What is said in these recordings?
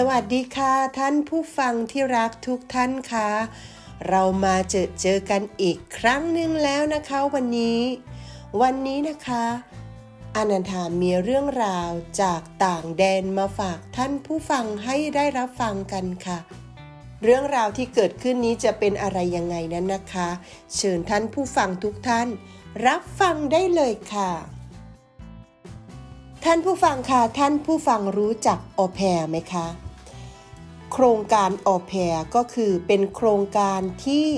สวัสดีค่ะท่านผู้ฟังที่รักทุกท่านค่ะ เรามาเจอเจอกันอีกครั้งหนึ่งแล้วนะคะวันนี้ วันนี้นะคะอนันทามีเรื่องราวจากต่างแดนมาฝากท่านผู้ฟังให้ได้รับฟังกันค่ะ เรื่องราวที่เกิดขึ้นนี้จะเป็นอะไรยังไงนั้นนะคะ เชิญท่านผู้ฟังทุกท่าน รับฟังได้เลยค่ะ ท่านผู้ฟังค่ะท่านผู้ฟังรู้จักออแพรไหมคะ โครงการออแพรก็คือเป็นโครงการที่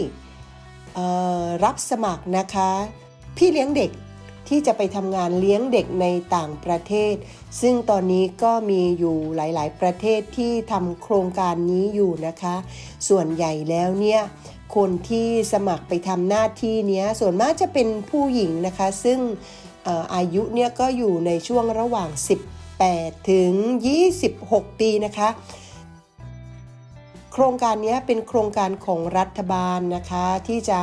รับสมัครนะคะ พี่เลี้ยงเด็กที่จะไปทำงานเลี้ยงเด็กในต่างประเทศ ซึ่งตอนนี้ก็มีอยู่หลาย ๆ ประเทศที่ทำโครงการนี้อยู่นะคะ ส่วนใหญ่แล้วเนี่ยคนที่สมัครไปทำหน้าที่เนี้ยส่วนมากจะเป็นผู้หญิงนะคะ ซึ่งเอ่ออายุเนี่ยก็อยู่ในช่วงระหว่าง 18 ถึง 26 ปีนะคะ โครงการนี้เป็นโครงการของรัฐบาลนะคะที่จะ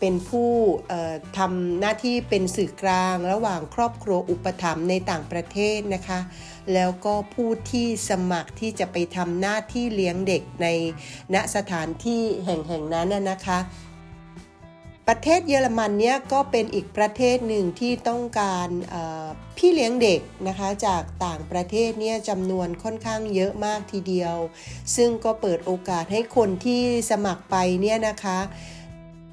เป็นผู้ทำหน้าที่เป็นสื่อกลางระหว่างครอบครัวอุปถัมภ์ในต่างประเทศนะคะ แล้วก็ผู้ที่สมัครที่จะไปทำหน้าที่เลี้ยงเด็กในณสถานที่แห่งๆนั้นนะคะ ประเทศเยอรมันเนี่ยก็เป็นอีกประเทศหนึ่งที่ต้องการพี่เลี้ยงเด็กนะคะจากต่างประเทศเนี่ยจำนวนค่อนข้างเยอะมากทีเดียว ซึ่งก็เปิดโอกาสให้คนที่สมัครไปเนี่ยนะคะ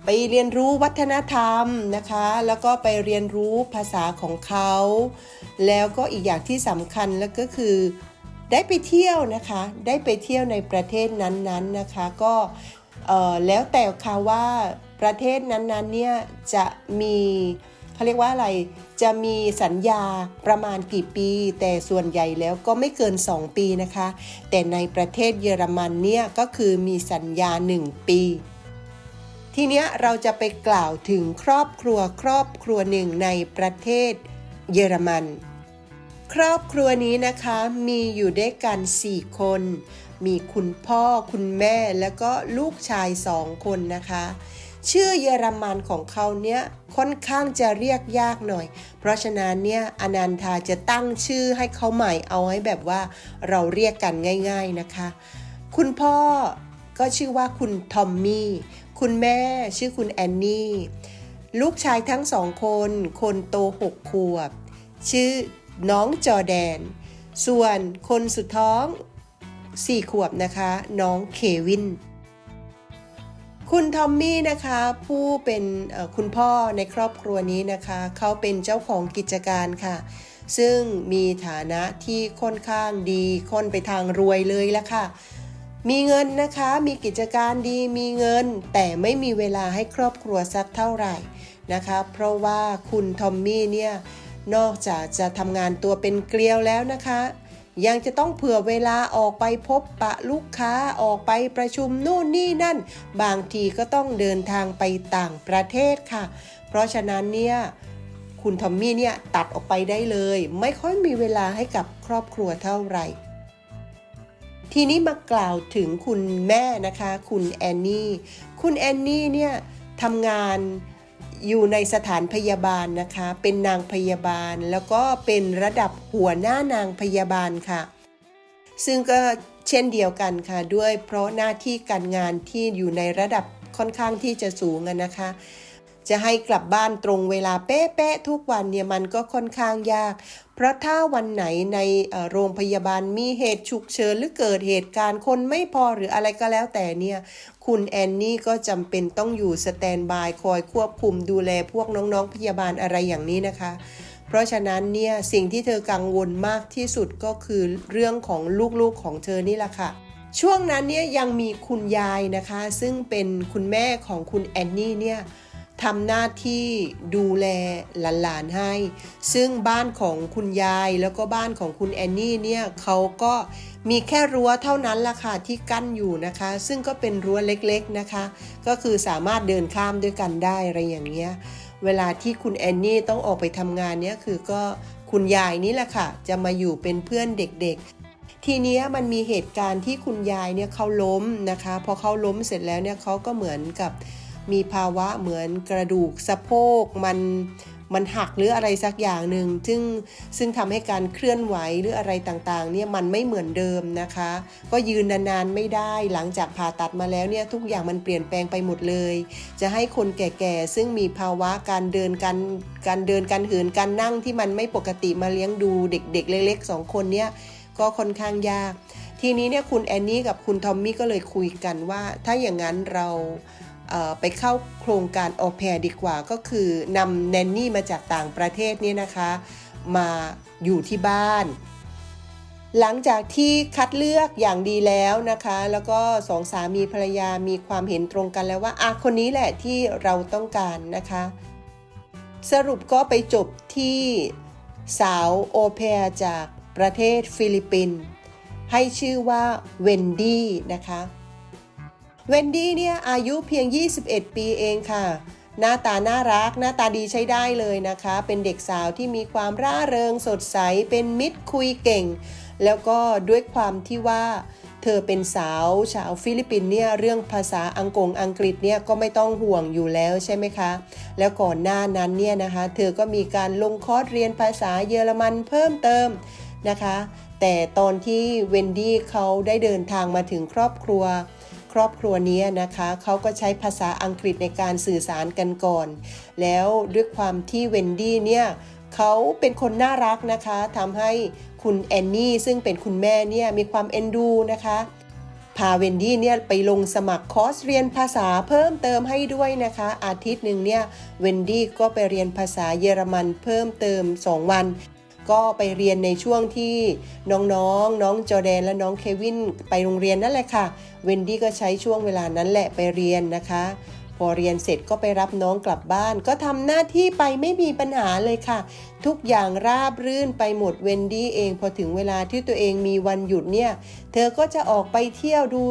ไปเรียนรู้วัฒนธรรมนะคะ แล้วก็ไปเรียนรู้ภาษาของเขา แล้วก็อีกอย่างที่สำคัญแล้วก็คือได้ไปเที่ยวนะคะ ได้ไปเที่ยวในประเทศนั้นๆนะคะ ก็แล้วแต่ค่ะว่า ประเทศนั้นๆเนี่ยจะมีเขาเรียกว่าอะไร จะมีสัญญาประมาณกี่ปี แต่ส่วนใหญ่แล้วก็ไม่เกิน 2 ปีนะคะ แต่ในประเทศเยอรมันเนี่ยก็คือมีสัญญา 1 ปี ทีเนี้ยเราจะไปกล่าวถึงครอบครัวครอบครัวหนึ่งในประเทศเยอรมัน ครอบครัวนี้นะคะมีอยู่ด้วยกัน 4 คน มีคุณพ่อคุณแม่แล้วก็ลูกชายสองคนนะคะ ชื่อเยอรมันของเขาเนี่ยค่อนข้างจะเรียกยากหน่อย เพราะฉะนั้นเนี่ยอนันทาจะตั้งชื่อให้เขาใหม่เอาให้แบบว่าเราเรียกกันง่าย ๆนะคะ คุณพ่อก็ชื่อว่าคุณทอมมี่ คุณแม่ชื่อคุณแอนนี่ ลูกชายทั้งสองคน คนโตหกขวบ ชื่อน้องจอแดน ส่วนคนสุดท้องสี่ขวบนะคะ น้องเควิน คุณทอมมี่นะคะผู้เป็นคุณพ่อในครอบครัวนี้นะคะเขาเป็นเจ้าของกิจการค่ะ ซึ่งมีฐานะที่ค่อนข้างดีค่อนไปทางรวยเลยละค่ะ มีเงินนะคะมีกิจการดีมีเงิน แต่ไม่มีเวลาให้ครอบครัวสักเท่าไหร่นะคะ เพราะว่าคุณทอมมี่เนี่ยนอกจากจะทำงานตัวเป็นเกลียวแล้วนะคะ ยังจะต้องเผื่อเวลาออกไปพบปะลูกค้าออกไปประชุมนู่นนี่นั่น บางทีก็ต้องเดินทางไปต่างประเทศค่ะ เพราะฉะนั้นเนี่ยคุณทอมมี่เนี่ยตัดออกไปได้เลย ไม่ค่อยมีเวลาให้กับครอบครัวเท่าไหร่ ทีนี้มากล่าวถึงคุณแม่นะคะ คุณแอนนี่ คุณแอนนี่เนี่ยทำงาน อยู่ในสถานพยาบาลนะคะ เป็นนางพยาบาลแล้วก็เป็นระดับหัวหน้านางพยาบาลค่ะ ซึ่งก็เช่นเดียวกันค่ะด้วยเพราะหน้าที่การงานที่อยู่ในระดับค่อนข้างที่จะสูงนะคะ จะให้กลับบ้านตรงเวลาเป๊ะๆทุกวันเนี่ยมันก็ค่อนข้างยาก เพราะถ้าวันไหนในโรงพยาบาลมีเหตุฉุกเฉินหรือเกิดเหตุการณ์คนไม่พอหรืออะไรก็แล้วแต่เนี่ยคุณแอนนี่ก็จำเป็นต้องอยู่สแตนบายคอยควบคุมดูแลพวกน้องๆพยาบาลอะไรอย่างนี้นะคะเพราะฉะนั้นเนี่ยสิ่งที่เธอกังวลมากที่สุดก็คือเรื่องของลูกๆของเธอนี่แหละค่ะ ช่วงนั้นเนี่ยยังมีคุณยายนะคะ ซึ่งเป็นคุณแม่ของคุณแอนนี่เนี่ย ทำหน้าที่ดูแลหลานๆให้ ซึ่งบ้านของคุณยายแล้วก็บ้านของคุณแอนนี่เนี่ยเขาก็มีแค่รั้วเท่านั้นล่ะค่ะที่กั้นอยู่นะคะ ซึ่งก็เป็นรั้วเล็กๆนะคะ ก็คือสามารถเดินข้ามด้วยกันได้อะไรอย่างเงี้ยเวลาที่คุณแอนนี่ต้องออกไปทำงานเนี่ยคือก็คุณยายนี่แหละค่ะ จะมาอยู่เป็นเพื่อนเด็กๆ ทีเนี้ยมันมีเหตุการณ์ที่คุณยายเนี่ยเขาล้มนะคะพอเขาล้มเสร็จแล้วเนี่ยเขาก็เหมือนกับ มีภาวะเหมือนกระดูกสะโพกมันมันหักหรืออะไรสักอย่างหนึ่งซึ่งซึ่งทำให้การเคลื่อนไหวหรืออะไรต่างๆเนี่ยมันไม่เหมือนเดิมนะคะ ก็ยืนนานๆไม่ได้หลังจากผ่าตัดมาแล้วเนี่ยทุกอย่างมันเปลี่ยนแปลงไปหมดเลย จะให้คนแก่ๆซึ่งมีภาวะการเดินการการเดินการเหินการนั่งที่มันไม่ปกติมาเลี้ยงดูเด็กๆ เล็กๆสองคนเนี่ยก็ค่อนข้างยาก ทีนี้เนี่ยคุณแอนนี่กับคุณทอมมี่ก็เลยคุยกันว่า ถ้าอย่างนั้นเรา ไปเข้าโครงการออแพรดีกว่าก็คือนำแนนนี่มาจากต่างประเทศเนี่ยนะคะ มาอยู่ที่บ้าน หลังจากที่คัดเลือกอย่างดีแล้วนะคะ แล้วก็สองสามีภรรยามีความเห็นตรงกันแล้วว่าอะคนนี้แหละที่เราต้องการนะคะ สรุปก็ไปจบที่สาวโอเปรจากประเทศฟิลิปปินส์ให้ชื่อว่าเวนดี้นะคะ เวนดี้เนี่ยอายุเพียง 21 ปีเองค่ะ หน้าตาน่ารักหน้าตาดีใช้ได้เลยนะคะ เป็นเด็กสาวที่มีความร่าเริงสดใส เป็นมิตรคุยเก่ง แล้วก็ด้วยความที่ว่าเธอเป็นสาวชาวฟิลิปปินเนี่ยเรื่องภาษาอังกฤษอังกฤษเนี่ยก็ไม่ต้องห่วงอยู่แล้วใช่ไหมคะ แล้วก่อนหน้านั้นเนี่ยนะคะ เธอก็มีการลงคอร์สเรียนภาษาเยอรมันเพิ่มเติมนะคะ แต่ตอนที่เวนดี้เขาได้เดินทางมาถึงครอบครัว ครอบครัวนี้นะคะเขาก็ใช้ภาษาอังกฤษในการสื่อสารกันก่อน แล้วด้วยความที่เวนดี้เนี่ยเขาเป็นคนน่ารักนะคะทำให้คุณแอนนี่ซึ่งเป็นคุณแม่เนี่ยมีความเอ็นดูนะคะพาเวนดี้เนี่ยไปลงสมัครคอร์สเรียนภาษาเพิ่มเติมให้ด้วยนะคะ อาทิตย์หนึ่งเนี่ยเวนดี้ก็ไปเรียนภาษาเยอรมันเพิ่มเติม 2 วัน ก็ไปเรียนในช่วงที่น้องๆน้องจอแดนและน้องเควินไปโรงเรียนนั่นแหละค่ะ เวนดี้ก็ใช้ช่วงเวลานั้นแหละไปเรียนนะคะ พอเรียนเสร็จก็ไปรับน้องกลับบ้าน ก็ทำหน้าที่ไปไม่มีปัญหาเลยค่ะ ทุกอย่างราบรื่นไปหมดเวนดี้เอง พอถึงเวลาที่ตัวเองมีวันหยุดเนี่ย เธอก็จะออกไปเที่ยวดู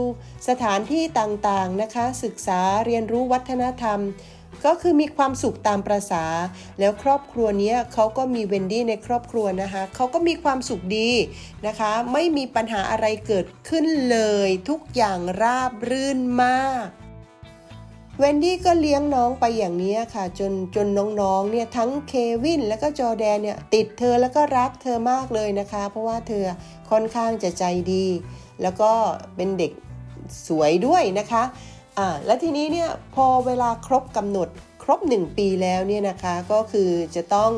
สถานที่ต่างๆนะคะ ศึกษาเรียนรู้วัฒนธรรม ก็คือมีความสุขตามประษา แล้วครอบครัวนี้เขาก็มีเวนดี้ในครอบครัวนะคะเขาก็มีความสุขดีนะคะ ไม่มีปัญหาอะไรเกิดขึ้นเลย ทุกอย่างราบรื่นมากเวนดี้ก็เลี้ยงน้องไปอย่างนี้ค่ะจนจนน้องๆเนี่ยทั้งเควินและก็จอแดนเนี่ยติดเธอแล้วก็รักเธอมากเลยนะคะ เพราะว่าเธอค่อนข้างจะใจดี แล้วก็เป็นเด็กสวยด้วยนะคะ อ่าและทีนี้เนี่ยพอเวลาครบกำหนดครบ 1 ปีแล้วเนี่ยนะคะก็คือจะต้อง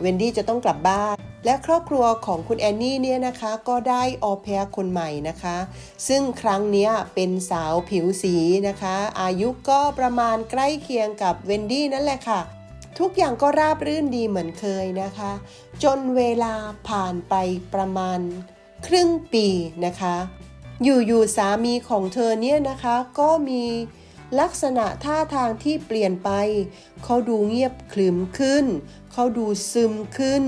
เวนดี้จะต้องกลับบ้าน และครอบครัวของคุณแอนนี่เนี่ยนะคะก็ได้ออเพรคนใหม่นะคะ ซึ่งครั้งนี้เป็นสาวผิวสีนะคะ อายุก็ประมาณใกล้เคียงกับเวนดี้นั่นแหละค่ะ ทุกอย่างก็ราบรื่นดีเหมือนเคยนะคะ จนเวลาผ่านไปประมาณครึ่งปีนะคะ อยู่ๆสามีของเธอเนี่ยนะคะก็มีลักษณะท่าทางที่เปลี่ยนไป เขาดูเงียบขรึมขึ้น เขาดูซึมขึ้น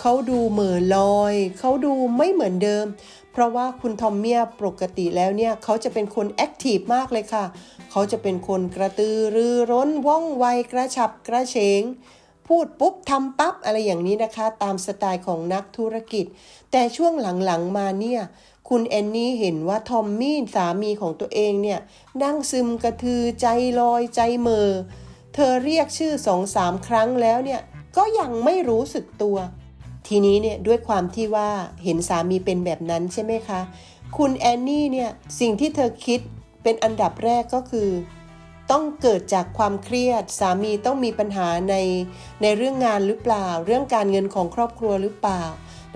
เขาดูเหม่อลอย เขาดูไม่เหมือนเดิม เพราะว่าคุณทอมเมียปกติแล้วเนี่ย เขาจะเป็นคนแอคทีฟมากเลยค่ะ เขาจะเป็นคนกระตือรือร้นว่องไวกระฉับกระเฉง พูดปุ๊บทำปั๊บอะไรอย่างนี้นะคะ ตามสไตล์ของนักธุรกิจ แต่ช่วงหลังๆมาเนี่ย คุณแอนนี่เห็นว่าทอมมี่สามีของตัวเองเนี่ยนั่งซึมกระทือใจลอยใจเมอ เธอเรียกชื่อสองสามครั้งแล้วเนี่ยก็ยังไม่รู้สึกตัว ทีนี้เนี่ยด้วยความที่ว่าเห็นสามีเป็นแบบนั้นใช่ไหมคะ คุณแอนนี่เนี่ยสิ่งที่เธอคิดเป็นอันดับแรกก็คือ ต้องเกิดจากความเครียด สามีต้องมีปัญหาในในเรื่องงานหรือเปล่า เรื่องการเงินของครอบครัวหรือเปล่า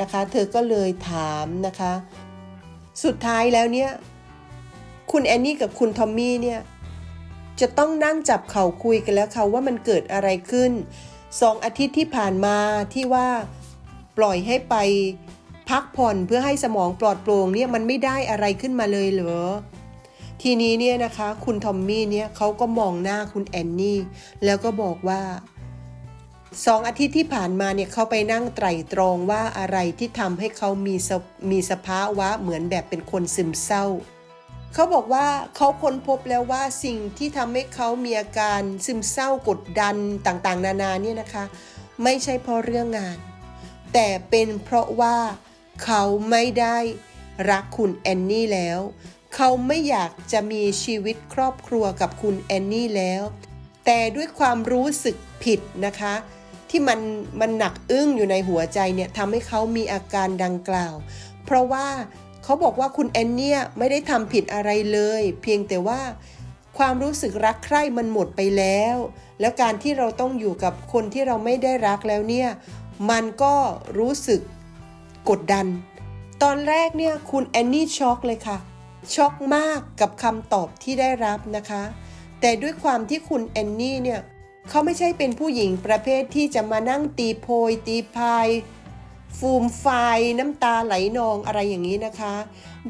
นะคะ เธอก็เลยถามนะคะ สุดท้ายแล้วเนี่ย คุณแอนนี่กับคุณทอมมี่เนี่ย จะต้องนั่งจับเข่าคุยกันแล้วค่ะว่ามันเกิดอะไรขึ้นสองอาทิตย์ที่ผ่านมาที่ว่าปล่อยให้ไปพักผ่อนเพื่อให้สมองปลอดโปร่งเนี่ยมันไม่ได้อะไรขึ้นมาเลยเหรอ ทีนี้เนี่ยนะคะ คุณทอมมี่เนี่ยเขาก็มองหน้าคุณแอนนี่ แล้วก็บอกว่า สองอาทิตย์ที่ผ่านมาเนี่ยเขาไปนั่งไตร่ตรองว่าอะไรที่ทำให้เขามีมีสภาวะเหมือนแบบเป็นคนซึมเศร้า เขาบอกว่าเขาค้นพบแล้วว่าสิ่งที่ทำให้เขามีอาการซึมเศร้ากดดันต่างๆ นานาเนี่ยนะคะ ไม่ใช่เพราะเรื่องงาน แต่เป็นเพราะว่าเขาไม่ได้รักคุณแอนนี่แล้ว เขาไม่อยากจะมีชีวิตครอบครัวกับคุณแอนนี่แล้ว แต่ด้วยความรู้สึกผิดนะคะ ที่มันมันหนักอึ้งอยู่ในหัวใจเนี่ยทำให้เขามีอาการดังกล่าว เพราะว่าเขาบอกว่าคุณแอนเนี่ยไม่ได้ทำผิดอะไรเลย เพียงแต่ว่าความรู้สึกรักใคร่มันหมดไปแล้ว แล้วการที่เราต้องอยู่กับคนที่เราไม่ได้รักแล้วเนี่ยมันก็รู้สึกกดดัน ตอนแรกเนี่ยคุณแอนนี่ช็อกเลยค่ะช็อกมากกับคำตอบที่ได้รับนะคะ แต่ด้วยความที่คุณแอนนี่เนี่ย เขาไม่ใช่เป็นผู้หญิงประเภทที่จะมานั่งตีโพย ตีพาย ฟูมไฟน้ำตาไหลนองอะไรอย่างนี้นะคะ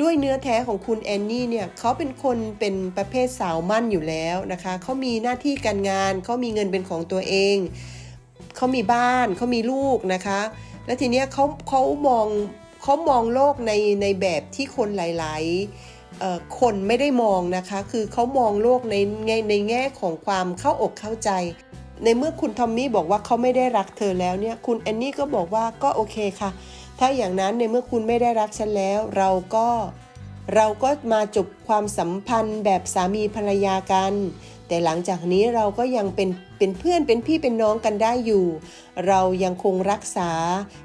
ด้วยเนื้อแท้ของคุณแอนนี่เนี่ยเขาเป็นคนเป็นประเภทสาวมั่นอยู่แล้วนะคะเขามีหน้าที่การงานเขามีเงินเป็นของตัวเองเขามีบ้านเขามีลูกนะคะ แล้วทีเนี้ยเขาเขามองเขามองโลกในในแบบที่คนหลายๆคนไม่ได้มองนะคะ คือเขามองโลกในในในแง่ของความเข้าอกเข้าใจ ในเมื่อคุณทอมมี่บอกว่าเขาไม่ได้รักเธอแล้วเนี่ย คุณแอนนี่ก็บอกว่าก็โอเคค่ะ ถ้าอย่างนั้นในเมื่อคุณไม่ได้รักฉันแล้ว เราก็เราก็มาจบความสัมพันธ์แบบสามีภรรยากัน แต่หลังจากนี้เราก็ยังเป็นเป็นเพื่อนเป็นพี่เป็นน้องกันได้อยู่ เรายังคงรักษา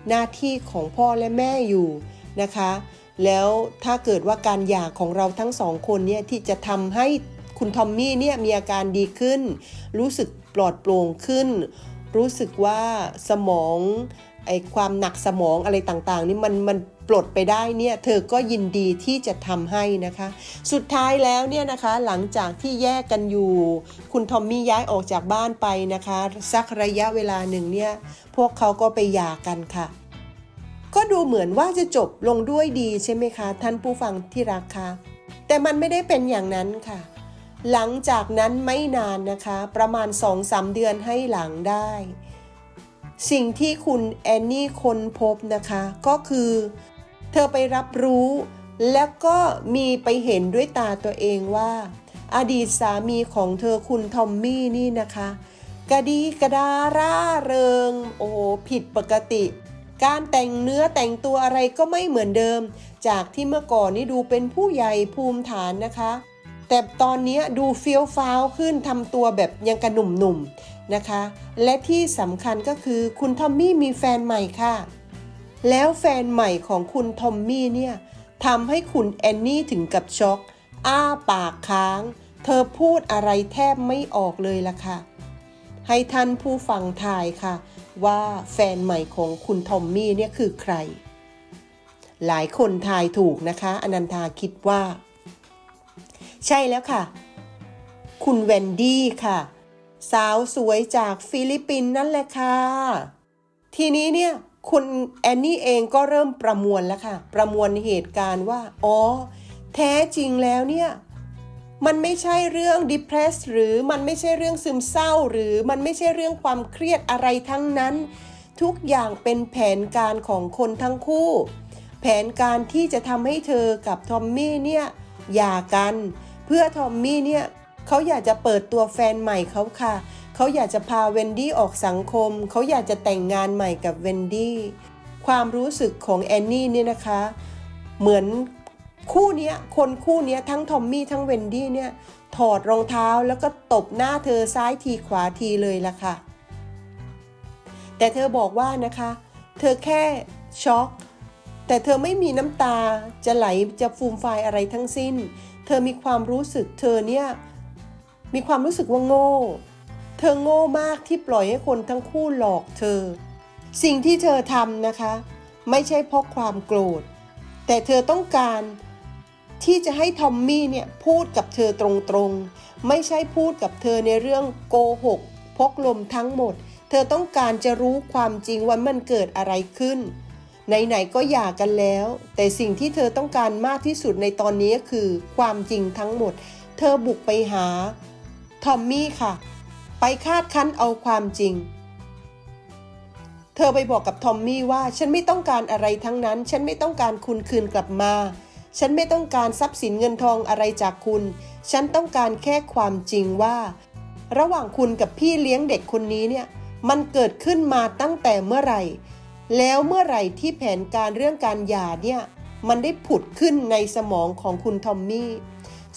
หน้าที่ของพ่อและแม่อยู่นะคะ แล้วถ้าเกิดว่าการหย่าของเราทั้งสองคนเนี่ยที่จะทำให้คุณทอมมี่เนี่ยมีอาการดีขึ้น รู้สึก ปลอดโปร่งขึ้น รู้สึกว่าสมองไอความหนักสมองอะไรต่างๆ นี่มันมันปลดไปได้เนี่ยเธอก็ยินดีที่จะทำให้นะคะ สุดท้ายแล้วเนี่ยนะคะหลังจากที่แยกกันอยู่ คุณทอมมี่ย้ายออกจากบ้านไปนะคะสักระยะเวลาหนึ่งเนี่ยพวกเขาก็ไปหย่ากันค่ะ ก็ดูเหมือนว่าจะจบลงด้วยดีใช่ไหมคะ ท่านผู้ฟังที่รักคะแต่มันไม่ได้เป็นอย่างนั้นค่ะ หลังจากนั้นไม่นานนะคะ ประมาณ 2-3 เดือนให้หลังได้ สิ่งที่คุณแอนนี่ค้นพบนะคะ ก็คือ เธอไปรับรู้ แล้วก็มีไปเห็นด้วยตาตัวเองว่า อดีตสามีของเธอคุณทอมมี่นี่นะคะ กระดีกระดาร่าเริง โอ้ผิดปกติ การแต่งเนื้อแต่งตัวอะไรก็ไม่เหมือนเดิม จากที่เมื่อก่อนนี่ดูเป็นผู้ใหญ่ภูมิฐานนะคะ แต่ตอนนี้ดูเฟี้ยวฟ้าวขึ้นทำตัวแบบยังกระหนุ่มๆนะคะ และที่สำคัญก็คือคุณทอมมี่มีแฟนใหม่ค่ะ แล้วแฟนใหม่ของคุณทอมมี่เนี่ยทำให้คุณแอนนี่ถึงกับช็อก อ้าปากค้าง เธอพูดอะไรแทบไม่ออกเลยล่ะค่ะ ให้ท่านผู้ฟังทายค่ะ ว่าแฟนใหม่ของคุณทอมมี่เนี่ยคือใคร หลายคนทายถูกนะคะ อนันทาคิดว่า ใช่แล้วค่ะ คุณแวนดี้ค่ะ สาวสวยจากฟิลิปปินส์นั่นแหละค่ะ ทีนี้เนี่ยคุณแอนนี่เองก็เริ่มประมวลแล้วค่ะ ประมวลเหตุการณ์ว่า อ๋อ แท้จริงแล้วเนี่ย มันไม่ใช่เรื่อง depressed หรือมันไม่ใช่เรื่องซึมเศร้า หรือมันไม่ใช่เรื่องความเครียดอะไรทั้งนั้น ทุกอย่างเป็นแผนการของคนทั้งคู่ แผนการที่จะทำให้เธอกับทอมมี่เนี่ยหย่ากัน เพื่อทอมมี่เนี่ยเขาอยากจะเปิดตัวแฟนใหม่เขาค่ะ เขาอยากจะพาเวนดี้ออกสังคม เขาอยากจะแต่งงานใหม่กับเวนดี้ความรู้สึกของแอนนี่เนี่ยนะคะ เหมือนคู่นี้คนคู่นี้ทั้งทอมมี่ทั้งเวนดี้เนี่ยถอดรองเท้าแล้วก็ตบหน้าเธอซ้ายทีขวาทีเลยละค่ะ แต่เธอบอกว่านะคะ เธอแค่ช็อก แต่เธอไม่มีน้ำตาจะไหลจะฟูมฟายอะไรทั้งสิ้น เธอมีความรู้สึกเธอเนี่ยมีความรู้สึกว่าโง่ เธอโง่มากที่ปล่อยให้คนทั้งคู่หลอกเธอ สิ่งที่เธอทำนะคะ ไม่ใช่เพราะความโกรธ แต่เธอต้องการที่จะให้ทอมมี่เนี่ยพูดกับเธอตรงๆ ไม่ใช่พูดกับเธอในเรื่องโกหกพกลมทั้งหมด เธอต้องการจะรู้ความจริงว่ามันเกิดอะไรขึ้น ไหนๆก็หย่ากันแล้ว แต่สิ่งที่เธอต้องการมากที่สุดในตอนนี้คือความจริงทั้งหมด เธอบุกไปหาทอมมี่ค่ะ ไปคาดคั้นเอาความจริง เธอไปบอกกับทอมมี่ว่าฉันไม่ต้องการอะไรทั้งนั้น ฉันไม่ต้องการคุณคืนกลับมา ฉันไม่ต้องการทรัพย์สินเงินทองอะไรจากคุณ ฉันต้องการแค่ความจริงว่า ระหว่างคุณกับพี่เลี้ยงเด็กคนนี้เนี่ยมันเกิดขึ้นมาตั้งแต่เมื่อไหร่ แล้วเมื่อไหร่ที่แผนการเรื่องการหย่าเนี่ยมันได้ผุดขึ้นในสมองของคุณทอมมี่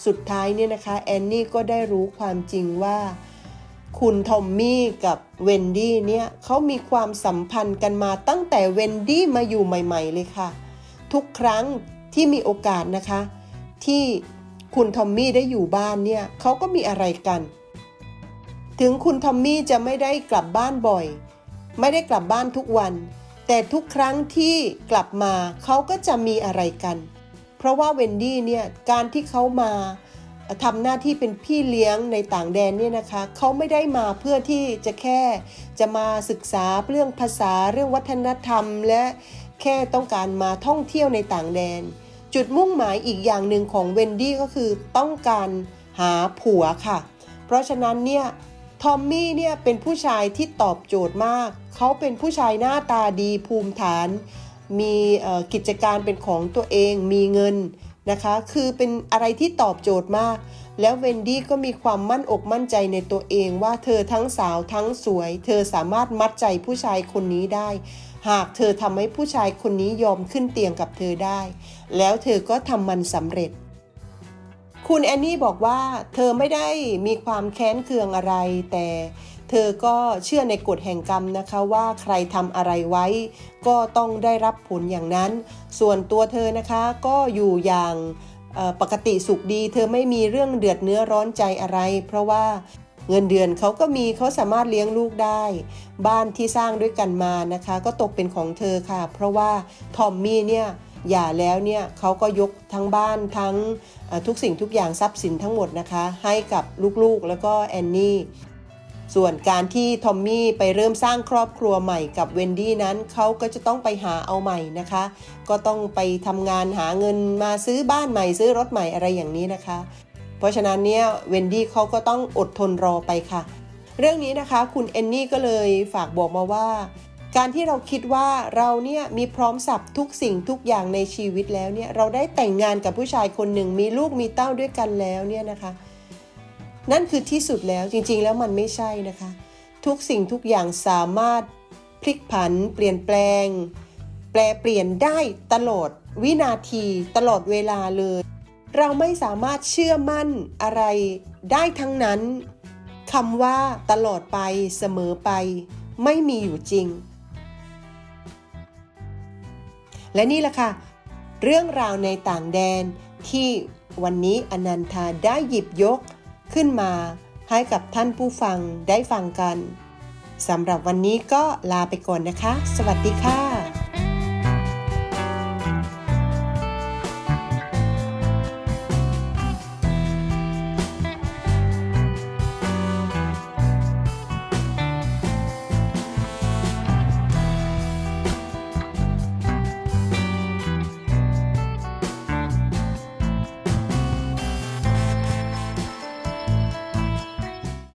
สุดท้ายเนี่ยนะคะแอนนี่ก็ได้รู้ความจริงว่า คุณทอมมี่กับเวนดี้เนี่ยเขามีความสัมพันธ์กันมาตั้งแต่เวนดี้มาอยู่ใหม่ ๆ เลยค่ะ ทุกครั้งที่มีโอกาสนะคะ ที่คุณทอมมี่ได้อยู่บ้านเนี่ยเขาก็มีอะไรกัน ถึงคุณทอมมี่จะไม่ได้กลับบ้านบ่อย ไม่ได้กลับบ้านทุกวัน แต่ทุกครั้งที่กลับมาเขาก็จะมีอะไรกัน เพราะว่าเวนดี้เนี่ยการที่เขามาทำหน้าที่เป็นพี่เลี้ยงในต่างแดนเนี่ยนะคะเขาไม่ได้มาเพื่อที่จะแค่จะมาศึกษาเรื่องภาษาเรื่องวัฒนธรรม และแค่ต้องการมาท่องเที่ยวในต่างแดน จุดมุ่งหมายอีกอย่างหนึ่งของเวนดี้ก็คือต้องการหาผัวค่ะ เพราะฉะนั้นเนี่ย ทอมมี่เนี่ยเป็นผู้ชายที่ตอบโจทย์มาก เขาเป็นผู้ชายหน้าตาดีภูมิฐาน มีกิจการเป็นของตัวเอง มีเงินนะคะ คือเป็นอะไรที่ตอบโจทย์มาก แล้วเวนดี้ก็มีความมั่นอกมั่นใจในตัวเองว่าเธอทั้งสาวทั้งสวย เธอสามารถมัดใจผู้ชายคนนี้ได้ หากเธอทำให้ผู้ชายคนนี้ยอมขึ้นเตียงกับเธอได้ แล้วเธอก็ทำมันสำเร็จ คุณแอนนี่บอกว่าเธอไม่ได้มีความแค้นเคืองอะไร แต่เธอก็เชื่อในกฎแห่งกรรมนะคะว่าใครทำอะไรไว้ ก็ต้องได้รับผลอย่างนั้น ส่วนตัวเธอนะคะก็อยู่อย่างปกติสุขดี เธอไม่มีเรื่องเดือดเนื้อร้อนใจอะไร เพราะว่าเงินเดือนเขาก็มีเขาสามารถเลี้ยงลูกได้ บ้านที่สร้างด้วยกันมานะคะ ก็ตกเป็นของเธอค่ะ เพราะว่าทอมมี่เนี่ย หย่าแล้วเนี่ยเขาก็ยกทั้งบ้านทั้งทุกสิ่งทุกอย่างทรัพย์สินทั้งหมดนะคะ ให้กับลูกๆแล้วก็แอนนี่ส่วนการที่ทอมมี่ไปเริ่มสร้างครอบครัวใหม่กับเวนดี้นั้นเขาก็จะต้องไปหาเอาใหม่นะคะ ก็ต้องไปทำงานหาเงินมาซื้อบ้านใหม่ซื้อรถใหม่อะไรอย่างนี้นะคะ เพราะฉะนั้นเนี่ยเวนดี้เขาก็ต้องอดทนรอไปค่ะ เรื่องนี้นะคะคุณเอนนี่ก็เลยฝากบอกมาว่า การที่เราคิดว่าเราเนี่ยมีพร้อมสับทุกสิ่งทุกอย่างในชีวิตแล้วเนี่ยเราได้แต่งงานกับผู้ชายคนหนึ่ง มีลูกมีเต้าด้วยกันแล้วเนี่ยนะคะ นั่นคือที่สุดแล้วจริงๆแล้วมันไม่ใช่นะคะ ทุกสิ่งทุกอย่างสามารถพลิกผัน เปลี่ยนแปลง แปลเปลี่ยนได้ตลอดวินาทีตลอดเวลาเลย เราไม่สามารถเชื่อมั่นอะไรได้ทั้งนั้นคำว่าตลอดไปเสมอไป ไม่มีอยู่จริง และนี่แหละค่ะ เรื่องราวในต่างแดนที่วันนี้อนันทาได้หยิบยกขึ้นมาให้กับท่านผู้ฟังได้ฟังกันสำหรับวันนี้ก็ลาไปก่อนนะคะ สวัสดีค่ะ